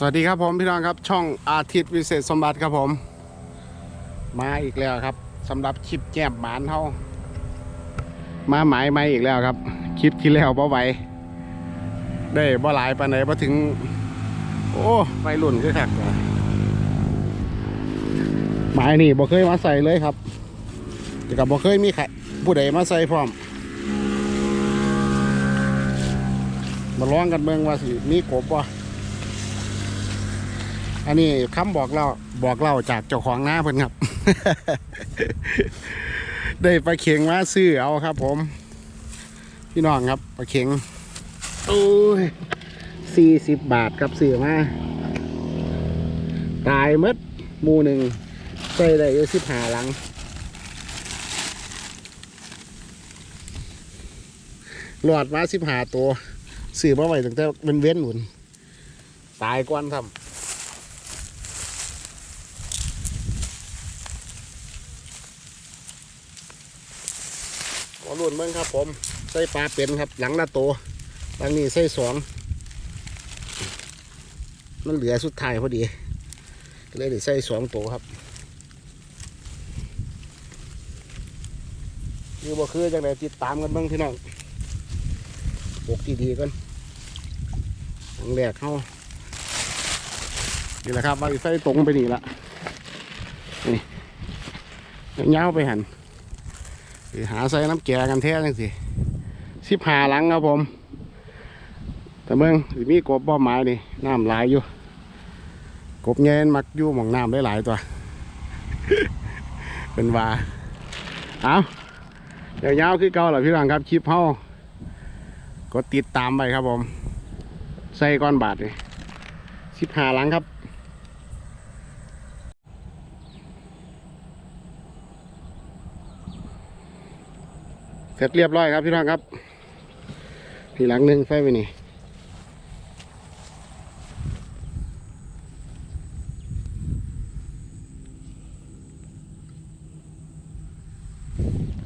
สวัสดีครับผมพี่น้องครับช่องอาทิตย์วิเศษสมบัติครับผม มาอีกแล้วครับสำหรับคลิปแจมหมานเท่ามาหมายไม่อีกแล้วครับ คลิปที่แล้วบ่ไหวได้บ่หลายปานไหนบ่ถึง โอ้ไฟรุ่นคือคักหมายนี่บ่เคยมาใส่เลยครับแต่กับบ่เคยมีใครผู้ใดมาใส่พร้อมมาลองกันเบิ่งว่าสิมีกบบ่ อันนี้คำบอกเล่าบอกเล่าจากเจ้าของหน้าเพิ่นครับ ได้ปลาเข็งมาซื้อเอาครับ ผม พี่น้องครับปลาเข็งโอ้ยสี่สิบบาทครับซื้อมาตายมดหมูหนึ่งใส่ได้อยู่สิบหาหลังหลอดมาสิบหาตัวซื้อมาไว้ตั้งแต่เป็นเว้นหนุนตายก่อนทำ อรุ่นเมืองครับ ผมใส่ปลาเป็นครับ หลังละโตหลังนี้ใส่สองมันเหลือสุดท้ายพอดีก็เลยได้ใส่สองโตครับนี่บ่คือจังไดติดตามกันบ้างพี่น้องปกดีๆกันครั้งแรกเข้านี่แหละครับว่าใส่ตรงไปนี่ละนี่เงาวไปหัน หาใส่น้ำแกงกันแท้จังสิสิบหาหลังครับผม แต่เมืองมีกบบ่อไม้นี่น้ำหลายอยู่ กบเงินมักอยู่หมองน้ำได้หลายตัว เป็นว่าเอาเดี๋ยวยาวคือเก่าเหรอพี่รังครับคลิปเฮากดติดตามไปครับผม ใส่ก้อนบาทนี่สิบหาหลังครับ เสร็จเรียบร้อยครับพี่น้องครับทีหลังหนึ่งไฟไปนี่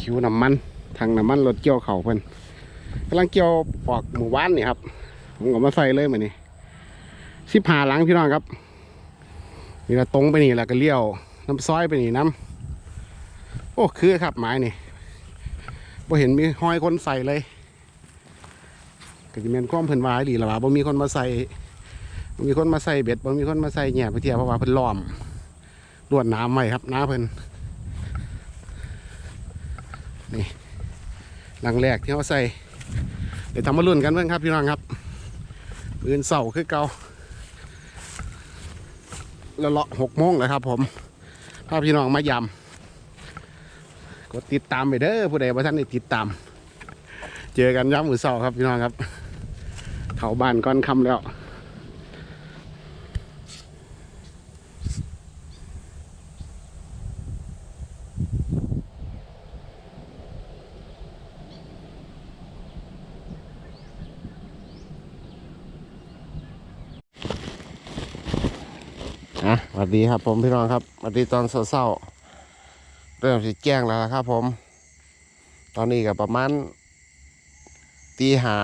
คิวน้ำมันทางน้ำมันรถเกี่ยวเข่าเพิ่นกำลังเกี่ยวปอกหมู่บ้านนี่ครับผมก็มาใส่เลยเหมือนนี่สิบหาหลังพี่น้องครับนี่ละตรงไปนี่แล้วก็เลี้ยวน้ำซอยไปนี่น้ำโอ้คือครับไม้นี่ บ่เห็นมีห้อยคนใส่เลยก็จะเป็นความเพิ่นวายดีละว่าบ่มีคนมาใส่บ่มีคนมาใส่เบ็ดบ่มีคนมาใส่แหน่ไปเที่ยวเพราะว่าเพิ่นล้อมลวดน้ำไว้ครับน้าเพิ่นนี่หลังแรกที่เขาใส่เดี๋ยวทำมาลุ้นกันเพิ่งครับพี่น้องครับปืนเสาคือเกาแล้วเลาะหกโมงเลยครับผมพาพี่น้องมายำ กดติดตามไปเด้อผู้ใดว่าท่านได้ติดตาม เจอกันย้ำมือเสาครับพี่น้องครับ เขาบ้านก้อนคำแล้วอะสวัสดีครับผมพี่น้องครับสวัสดีตอนเศร้าๆ เริ่มสิแจ้งแล้วครับผม ตอนนี้ก็ประมาณตีหา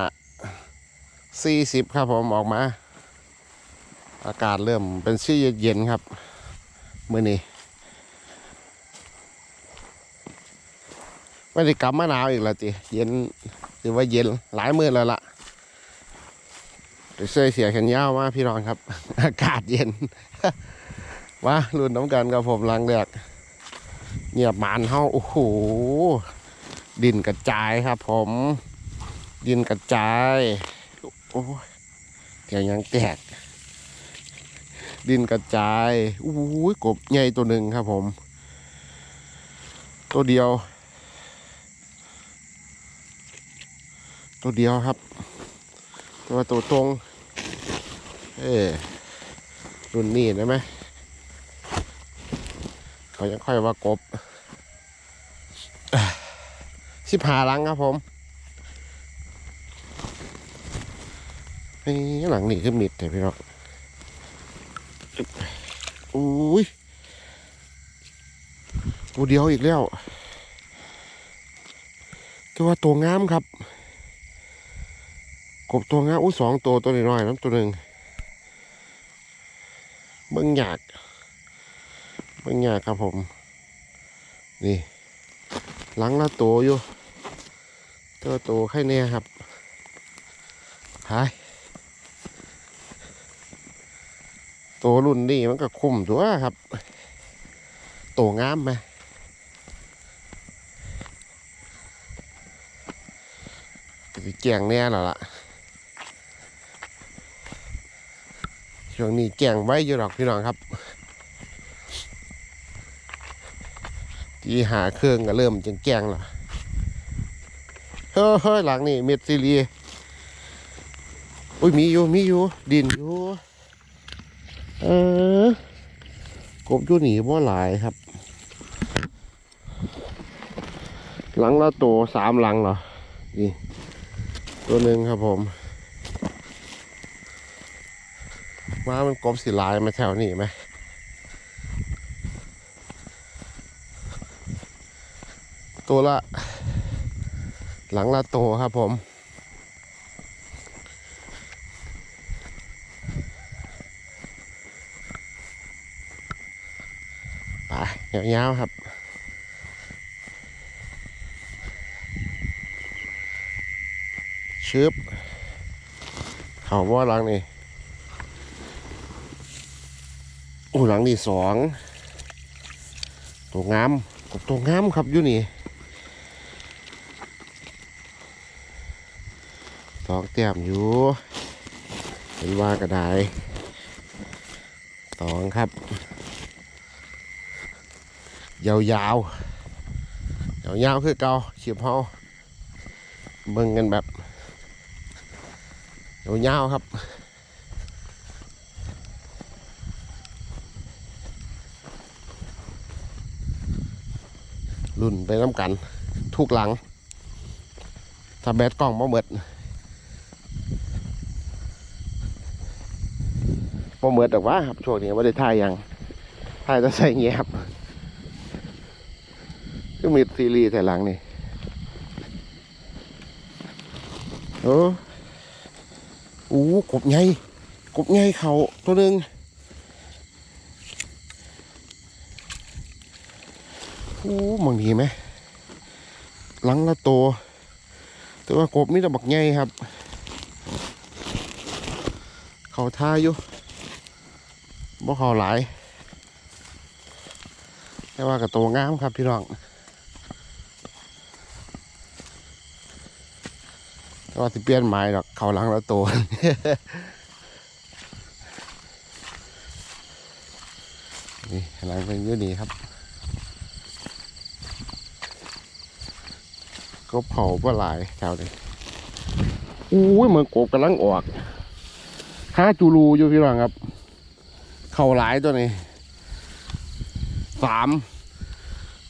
สี่สิบครับผมออกมา อากาศเริ่มเป็นชี่เย็นครับมื่อนี้ไม่ได้กลับมาหนาวอีกแล้วจีเย็นถือว่าเย็นหลายมื่อแล้วล่ะเสื้อเสียแขนยาวมากพี่น้องครับ อากาศเย็นว่ารุ่นน้ำกันกับผมลังแดก เงียบหมานเฮาโอ้โหดินกระจายครับผม ดินกระจายโอ้เดี๋ยวยังแตก ดินกระจายอู้ยกบใหญ่ตัวหนึ่งครับผม ตัวเดียว ตัวเดียวครับ ตัวตัวตรง เอ้รุ่นนี้ได้ไหม เขายังค่อยว่ากบสิบหาหลังครับผมนี่หลังนี่คือมิดแต่พี่น้องอุ้ยตัวเดียวอีกแล้ว ตัวตัวงามครับ กบตัวงามอุ้สองตัวตัวน้อยๆน้ำตัวหนึ่งเบิ่งยาก บิ่งยากครับผม นี่หลังละโตอยู่ตัวโตไข่แน่ครับหายโตรุ่นนี้มันก็คุ้มตัวครับ โตงามไหมแจงแน่แล้วล่ะช่วงนี้แจงไว้อยู่หรอกพี่น้องครับ ที่หาเครื่องก็เริ่มจังแจงแล้วเฮ้ยเฮ้ยหลังนี่เม็ดซีรีอุ้ยมีอยู่มีอยู่ดินอยู่เออกบอยู่หนีบ่หลายครับ หลังละโตสามหลังเหรอนี่ตัวหนึ่งครับผมว่ามันกบสีลายมาแถวนี้ไหม ตัวละ หลังละโตครับผม ไปยาวๆครับชึบเขาว่าหลังนี่โอ้หลังนี่สองตัวงามกบตัวงามครับอยู่นี่ องเตียมอยู่เห็นว่ากระไดสองครับ ยาวๆยาวๆคือเกาเขียบเฮาเบิ่งกันแบบยาวๆครับรุ่นไปน้ำกัน ทุกหลัง ถ้าแบตกล้องบ่เบิด บ่เบิดดอกว่าครับช่วงนี้ไม่ได้ถ่ายยังถ่ายจะใส่เงียบก็มีซีรีส์แต่หลังนี่โอ้โอ้กบไงกบไงเขาตัวหนึ่งโอ้มองดีไหมหลังละโตวแต่ว่ากบมีแต่บักใหญ่ครับ เขาท่าอยู่ บ่เขาหลาย แต่ว่ากับโตวงามครับพี่น้องแต่ว่าสิเปลี่ยนไม้ดอกเขาหลังและโตวนี่หลังเป็นยี่นีครับก็เผาปลาหลายแถวนี้อุ้ยเหมือนกบกำลังออกห้าจูรูอยู่พี่น้องครับ เข่าหลายตัวนี้สาม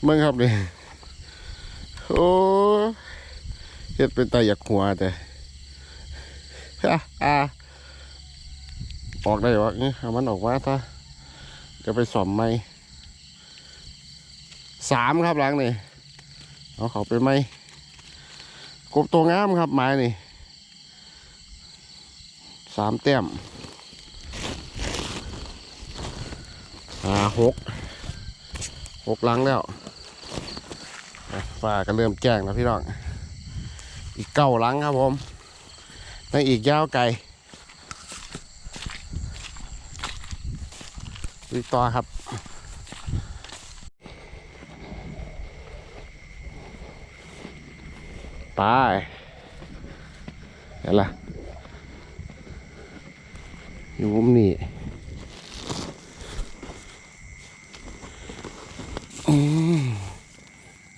เมื่อครับเลยโอ้เฮ็ดเป็นตาอยากหัวแต่อะอะออกได้วะนี่เอามันออกมาซะจะไปสอมไหมสามครับหลังนี่เอาเขาไปไหมกบตัวงามครับไม้นี่สามแต้ม อ่าหกหกลังแล้วอะฟ้าก็เริ่มแจ้งแล้วพี่น้อง อีกเก้าลังครับผมนั่นอีกยาวไกลอีกต่อครับไปเห็นละอยู่มุมนี้อืม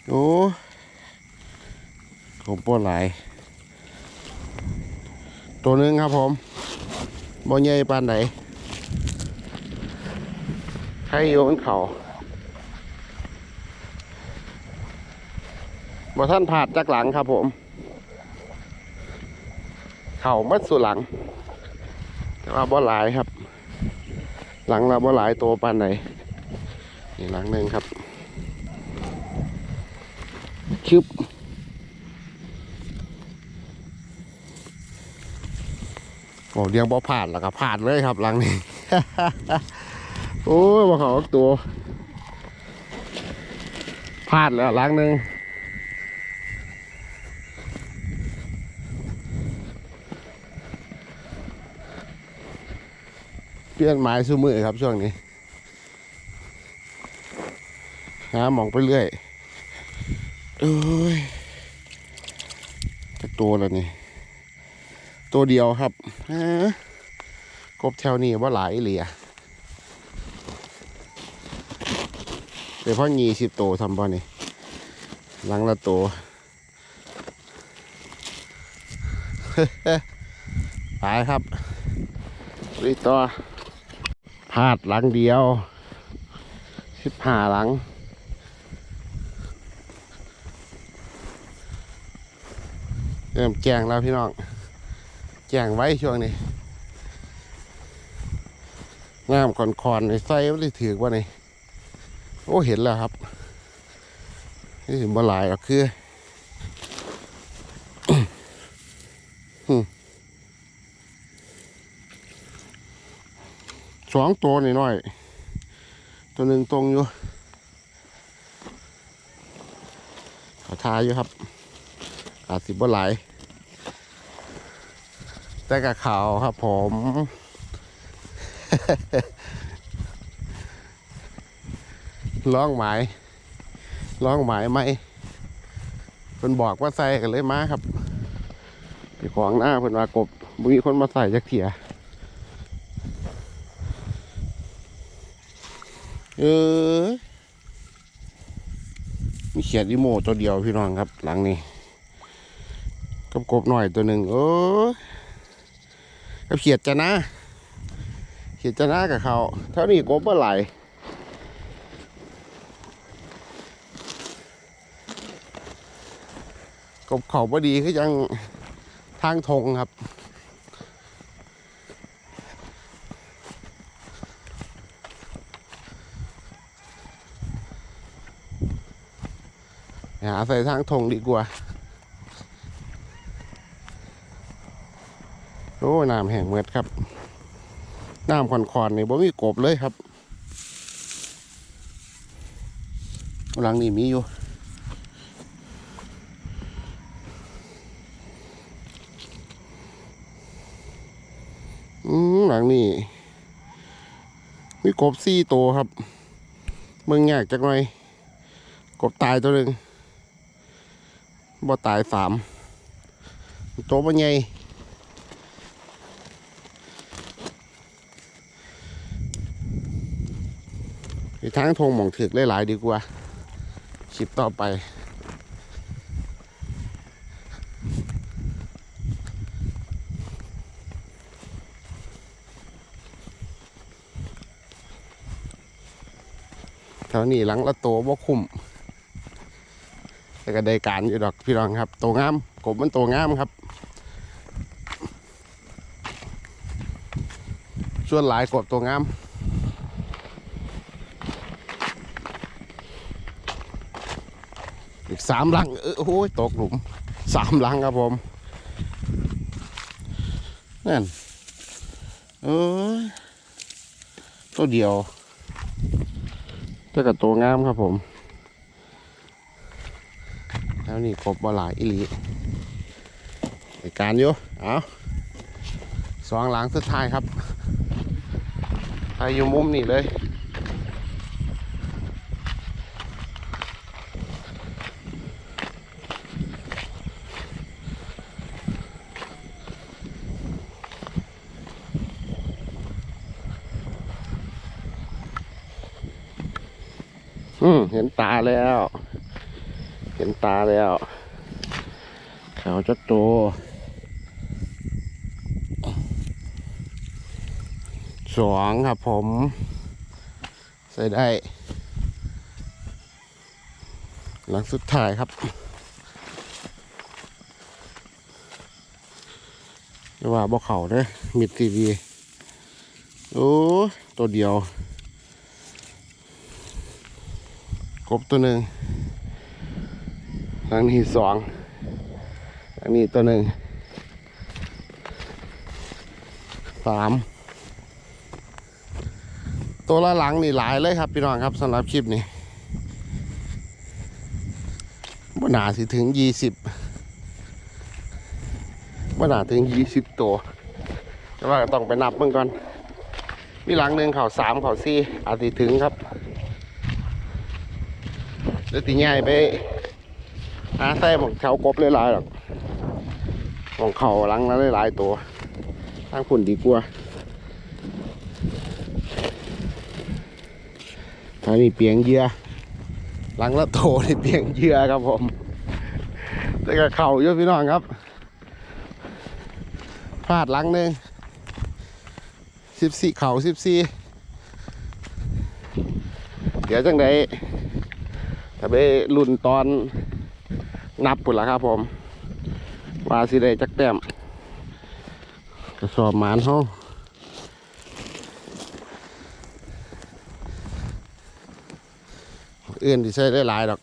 โอ้ ผมปวหลาย ตัวหนึงครับผมบ่ใหญ่ปานไหนใครอยู่บนเขาบ่ท่านผาดจากหลังครับผม เข่ามัดสุดหลัง แต่ว่าบ่หลายครับ หลังเราบ่หลายตัวปานไหนนี่หลังหนึ่งครับชึบ โอ้เดียงบ่ผ่านแล้วก็ผ่านเลยครับหลังนี้ โอ้ยบ่เขาอกตัวพลาดแล้วล้างหนึ่งเปลี่ยนไม้ซูมือครับช่วงนี้หาหมองไปเรื่อยเอ้ยจะตัวแล้วนี่ ตัวเดียวครับฮะกบแถวนี้ว่าหลายเหลียเดี๋ยวพ่อยีสิบตัวทำบ่นี่หลังละตัวไปครับรีต่อพาดหลังเดียวสิบห้าหลังเริ่มแจงแล้วพี่น้อง แจ้งไว้ช่วงนี้งามคอนๆในไส้ไม่ได้ถือว่านี่โอ้เห็นแล้วครับนี่ถึงบ่หลายหรอกคือสองตัวนี่น้อย ตัวหนึ่งตรงอยู่เขาทาอยู่ครับอาจสิบ่หลาย แต่กับเขาครับผม ร้องหมายร้องหมายไหมเพิ่นบอกว่าใส่กันเลยมาครับไปขวางหน้าเพิ่นว่ากบบ่มีคนมาใส่จักเถียเออมีเขียดอีโมตัวเดียวพี่น้องครับ หลังนี้กับกบหน่อยตัวหนึ่งโอ้ กับเขียดจะนะเขียดจะนะกับเขาเท่านี้กบเมื่อไหร่กบเขาพอดีคือยังทางทงครับหาใส่ทางทงดีกว่า โอ้ น้ำแห้งเมือดครับ น้ำคอนๆนี่บ่มีกบเลยครับ หลังนี้มีอยู่หลังนี้มีกบสี่โตครับ เมืองยากจักหน่อย กบตายตัวหนึ่งบ่ตายสามโตัวบ่ใหญ่ ทางทงหมองถึกหลายๆดีกว่าคลิปต่อไปแถวนี้หลังละโตบ่คุ้มแต่ก็ได้การอยู่ดอกพี่รองครับโตงามกบมันโตงามครับส่วนหลายกบโตงาม อีก สามลังเออโอ้ยตกหลุมสามลังครับผมนั่นเออตัวเดียวแต่กับตัวงามครับผม แล้วนี่ครบบ่หลายอิลีในการอยู่เอาสองหลังสุดท้ายครับใครอยู่มุมนี่เลย อืมเห็นตาแล้ว เห็นตาแล้วเขาจะโตสองครับผม ใส่ได้ หลังสุดท้ายครับว่าบ่เขาเด้อมิดซีดีโอ้ตัวเดียว กบตัวหนึ่งทางนี้สองทางนี้ตัวหนึ่งสามตัวละหลังนี่หลายเลยครับพี่น้องครับสำหรับคลิปนี้บ่หนาสิถึงยี่สิบบ่หนาถึงยี่สิบตัวแต่ว่าต้องไปนับเบิ่งก่อนมีหลังหนึ่งเขาสามเขาสี่อาจจะถึงครับ เดี๋ยวตีง่ายไปหาใส่หมองแถวกบหลายๆหรอกหมองเขาลังแล้วหลายๆตัวทางฝุ่นดีกว่าทางนี้เปียงเยื่อลังละโตนี่เปียงเยื่อครับผม แต่ก็เข่าเยอะพี่น้องครับพลาดลังหนึ่งสิบสี่เข่าสิบสี่เดี๋ยวจังได ไปรุ่นตอนนับปุ่นละครับผมว่าสิได้จักแต้มกระสอบหมานเขาเอื่นที่ใช้ได้หลายดอก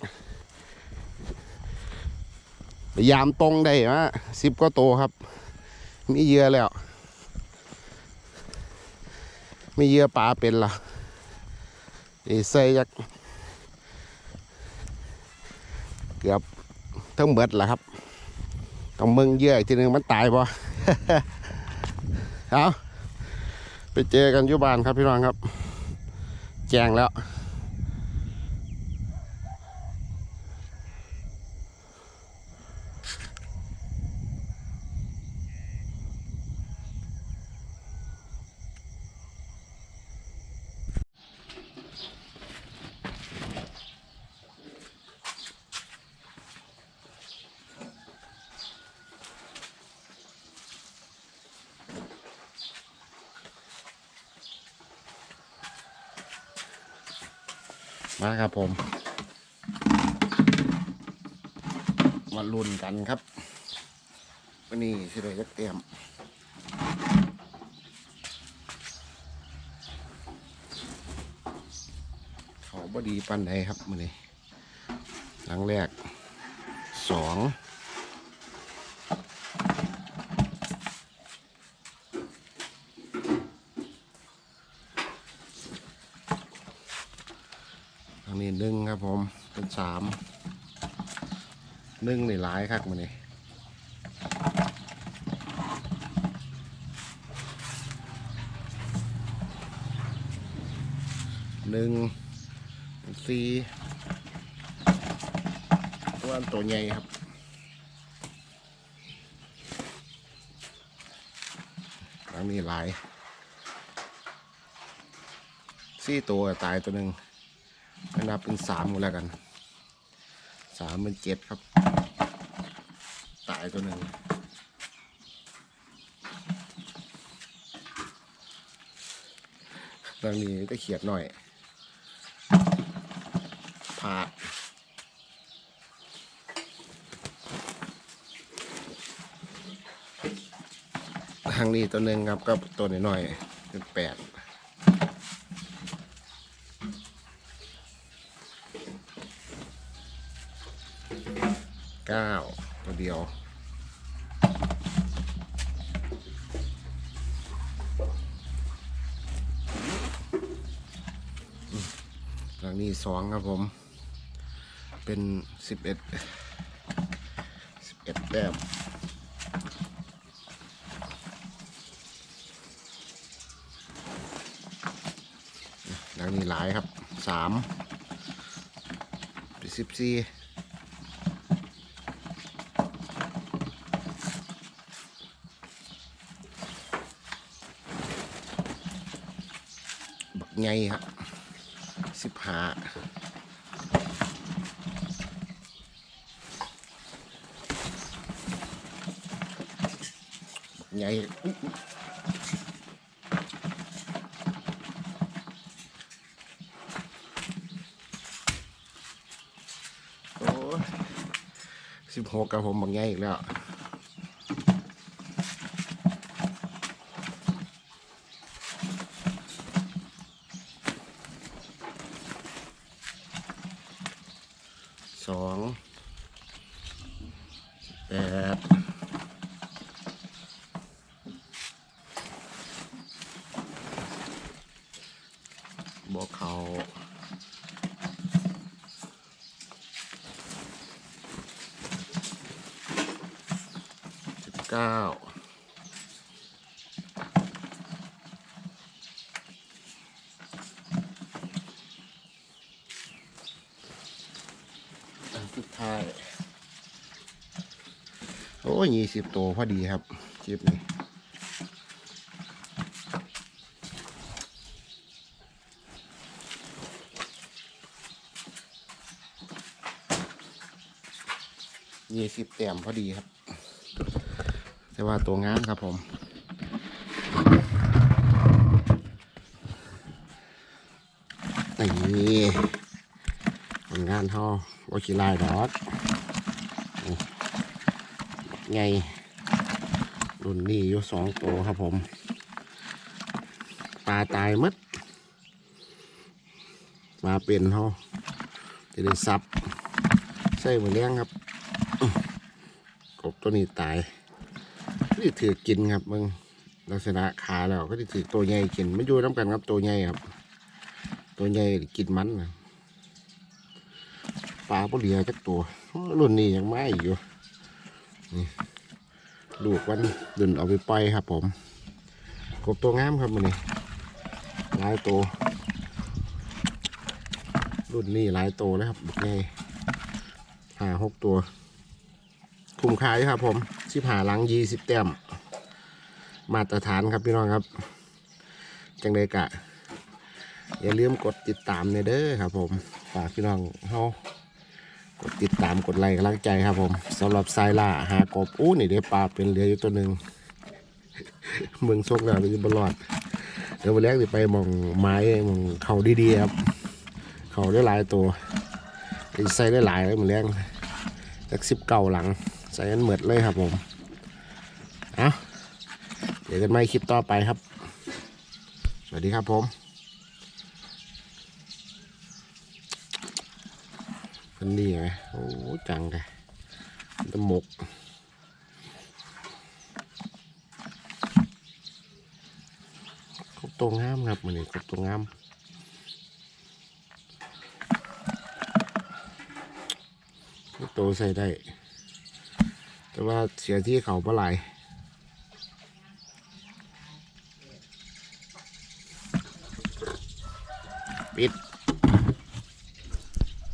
พยายามตรงได้มาสิบก็โตครับ มีเยื่อแล้วไม่เยื่อปลาเป็นล่ะอีใส่ยัก กือบทั้งเบิดแหละครับต้องมึงเยื่ออีกทีนึงมันตายบ่เอาไปเจอกันยุบานครับพี่น้องครับ แจ้งแล้ว มาครับผม มาลุ้นกันครับวันนี้สิเลยจะเตรียมเขาบดีปันใดครับมือนี้หลังแรกสองทางนี้หนึ่งครับ ผมเป็นสามหนึ่งนี่หลายครับมือนี้หนึ่งสี่ตัวตัวใหญ่ครับครั้งนี้หลายสี่ตัวตายตัวหนึ่ง นับเป็นสามหมดแล้วกันสามเป็นเจ็ดครับ ตายตัวหนึ่งตอนนี้ก็เขียดหน่อยผ่าทางนี้ตัวหนึ่งครับก็ตัวน้อยๆเป็นแปด เก้าตัวเดียวหลังนี้สองครับผม เป็นสิบเอ็ดสิบเอ็ดแต้มหลังนี้หลายครับสามสิบสี่ ไงครับสิบห้าไงโอ้สิบหกกับผมบักไงอีกแล้ว บวกเขาสิบเก้าสุดท้าย โอ้ยี่สิบตัวพอดีครับคลิปนี้ สิบแต้มพอดีครับ แต่ว่าตัวงามครับผม นี่ผลงานเขาโอชิลายดอกไงรุ่นนี้อยู่สองตัวครับผมปลาตายมัดมาเป็นเขาจะได้ซับใส่หมือเลี้ยงครับ ตัวนี้ตายนี่ถือกินครับมึงลักษณะขาแล้วก็จะถือตัวใหญ่กินไม่อยู่น้ำกันครับตัวใหญ่ครับ ตัวใหญ่กินมันนะปลาปลาเหลียจักตัวรุ่นนี้ยังไม่อยู่นี่ลูกวันดุนเอาไปปล่อยครับ ผมกบตัวงามครับมันนี่หลายตัวรุ่นนี้หลายตัวแล้วครับบุกใหญ่ห้าหกตัว คุ้มค่าอยู่ครับ ผมสิบหาหลังยี่สิบแต้มมาตรฐานครับพี่น้องครับ จังเลยกะ อย่าลืมกดติดตามในเด้อครับ ผมฝากพี่น้องเฮากดติดตามกดไลค์กำลังใจครับ ผมสำหรับสายล่าหากบอู้นี่เดี๋ยวปลาเป็นเหลืออยู่ตัวหนึ่งเมืองซกแล้วจะบลอดเดี๋ยววันแรกจะไปมองไม้มองเขาดีๆครับ เขาได้หลายตัวใส่ได้หลายเลยเหมือนแรงจากสิบเก่าหลัง ใส่กันเหมือดเลยครับผมเอาเดี๋ยวกันไม่คลิปต่อไปครับ สวัสดีครับผมมันนี่ไงโอ้จังเลยตะหมกครบตัวงามครับมันนี่ครบตัวงามคตัวใส่ได้ แต่ว่าเสียที่เขาปลาไหลปิด